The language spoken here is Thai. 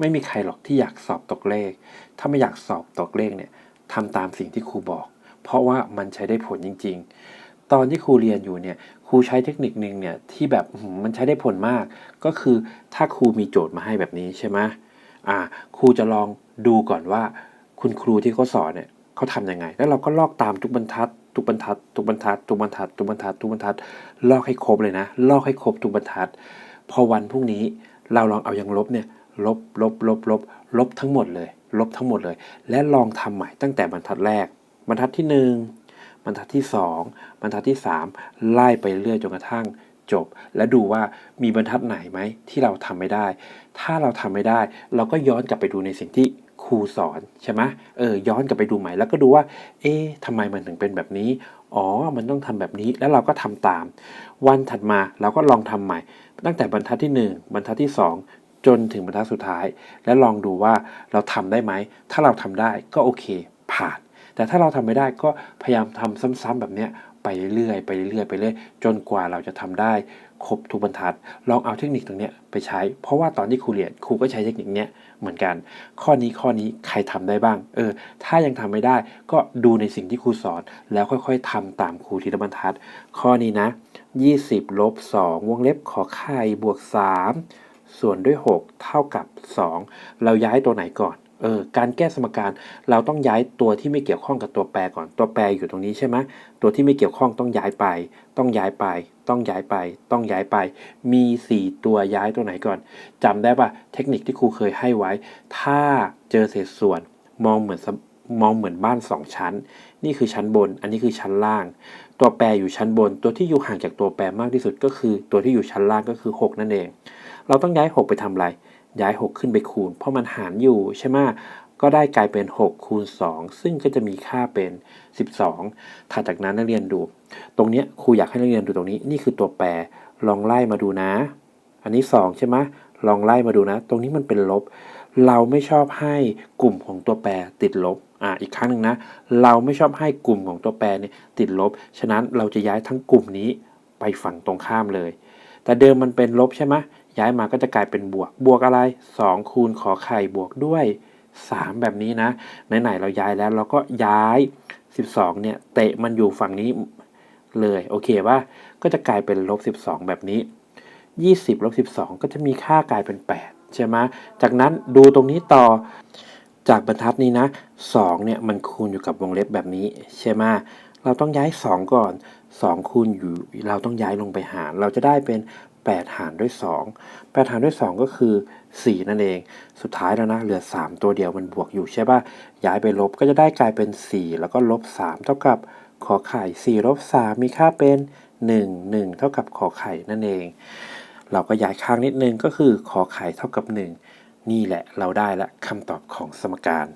ไม่มีใครหรอกที่อยากสอบตกเลข ถ้าไม่อยากสอบตกเลขเนี่ยทำตามสิ่งที่ครูบอก เพราะว่ามันใช้ได้ผลจริง ๆ ตอนที่ครูเรียนอยู่เนี่ยครูใช้เทคนิคหนึ่งเนี่ยที่แบบมันใช้ได้ผลมาก ก็คือถ้าครูมีโจทย์มาให้แบบนี้ใช่ไหมอ่าครูจะลองดูก่อนว่า คุณครูที่เขาสอนเนี่ยเขาทำยังไง แล้วเราก็ลอกตามทุกบรรทัดทุกบรรทัดทุกบรรทัดทุกบรรทัดทุกบรรทัดทุกบรรทัดลอกให้ครบเลยนะ ลอกให้ครบทุกบรรทัด พอวันพรุ่งนี้เราลองเอายังลบเนี่ย ลบลบลบลบลบทั้งหมดเลย ลบทั้งหมดเลย และลองทำใหม่ตั้งแต่บรรทัดแรก บรรทัดที่หนึ่งบรรทัดที่สองบรรทัดที่สามไล่ไปเรื่อยจนกระทั่งจบ และดูว่ามีบรรทัดไหนไหมที่เราทำไม่ได้ ถ้าเราทำไม่ได้ เราก็ย้อนกลับไปดูในสิ่งที่ครูสอนใช่ไหมเออย้อนกลับไปดูใหม่แล้วก็ดูว่า เอ๊ะทำไมมันถึงเป็นแบบนี้ อ๋อ มันต้องทำแบบนี้แล้วเราก็ทำตาม วันถัดมาเราก็ลองทำใหม่ ตั้งแต่บรรทัดที่ 1 บรรทัดที่ 2 จนถึงบรรทัดสุดท้าย และลองดูว่าเราทำได้ไหม ถ้าเราทำได้ก็โอเค ผ่าน แต่ถ้าเราทำไม่ได้ก็พยายามทำซ้ำๆแบบเนี้ยไปเรื่อยๆไปเรื่อยๆไปเรื่อยจนกว่าเราจะทำได้ครบทุกบรรทัด ลองเอาเทคนิคตรงเนี้ยไปใช้ เพราะว่าตอนที่ครูเรียนครูก็ใช้เทคนิคเนี้ยเหมือนกัน ข้อนี้ข้อนี้ใครทำได้บ้าง เออ ถ้ายังทำไม่ได้ ก็ดูในสิ่งที่ครูสอน แล้วค่อยๆทำตามครูทีละบรรทัด ข้อนี้นะ 20ลบ2วงเล็บขอไข่บวก 3 ส่วนด้วย 6 เท่ากับ 2 เราย้ายตัวไหนก่อนเออการแก้สมการเราต้องย้ายตัวที่ไม่เกี่ยวข้องกับตัวแปรก่อนตัวแปรอยู่ตรงนี้ใช่ไหมตัวที่ไม่เกี่ยวข้องต้องย้ายไป ต้องย้ายไป ต้องย้ายไป ต้องย้ายไป มี 4 ตัวย้ายตัวไหนก่อนจำได้ปะเทคนิคที่ครูเคยให้ไว้ ถ้าเจอเศษส่วนมองเหมือนมองเหมือนบ้าน 2 ชั้น นี่คือชั้นบน อันนี้คือชั้นล่าง ตัวแปรอยู่ชั้นบน ตัวที่อยู่ห่างจากตัวแปรมากที่สุดก็คือ ตัวที่อยู่ชั้นล่างก็คือ 6 นั่นเอง เราต้องย้าย 6 ไปทำอะไร ย้าย 6 ขึ้นไปคูณ เพราะมันหารอยู่ใช่ไหมก็ได้กลายเป็น 6 คูณ 2 ซึ่งก็จะมีค่าเป็น 12 ถัดจากนั้นนักเรียนดู ตรงนี้ครูอยากให้นักเรียนดูตรงนี้ นี่คือตัวแปร ลองไล่มาดูนะ อันนี้ 2 ใช่ไหมลองไล่มาดูนะ ตรงนี้มันเป็นลบ เราไม่ชอบให้กลุ่มของตัวแปรติดลบ อ่า อีกครั้งหนึ่งนะ เราไม่ชอบให้กลุ่มของตัวแปรเนี่ยติดลบ ฉะนั้นเราจะย้ายทั้งกลุ่มนี้ไปฝั่งตรงข้ามเลย แต่เดิมมันเป็นลบใช่ไหม ย้ายมาก็จะกลายเป็นบวก บวกอะไร 2 คูณขอไข่บวกด้วย 3 แบบนี้นะ ไหนๆเราย้ายแล้วเราก็ย้าย 12 เนี่ย เตะมันอยู่ฝั่งนี้เลย โอเคป่ะก็จะกลายเป็นลบ 12 แบบนี้ 20ลบ12 ก็จะมีค่ากลายเป็น 8 ใช่ไหมจากนั้นดูตรงนี้ต่อจากบรรทัดนี้นะ2เนี่ยมันคูณอยู่กับวงเล็บแบบนี้ใช่ไหมเราต้องย้าย 2 ก่อน 2 คูณอยู่ เราต้องย้ายลงไปหาร เราจะได้เป็น 8 หารด้วย 2 8 หารด้วย 2 ก็คือ 4 นั่นเอง สุดท้ายแล้วนะเหลือ 3 ตัวเดียวมันบวกอยู่ใช่ป่ะ ย้ายไปลบก็จะได้กลายเป็น 4 แล้วก็ลบ 3 เท่ากับขอไข่ 4 ลบ 3 มีค่าเป็น 1 1 เท่ากับขอไข่นั่นเอง เราก็ย้ายข้างนิดนึงก็คือขอไข่เท่ากับ 1 นี่แหละเราได้ละคำตอบของสมการ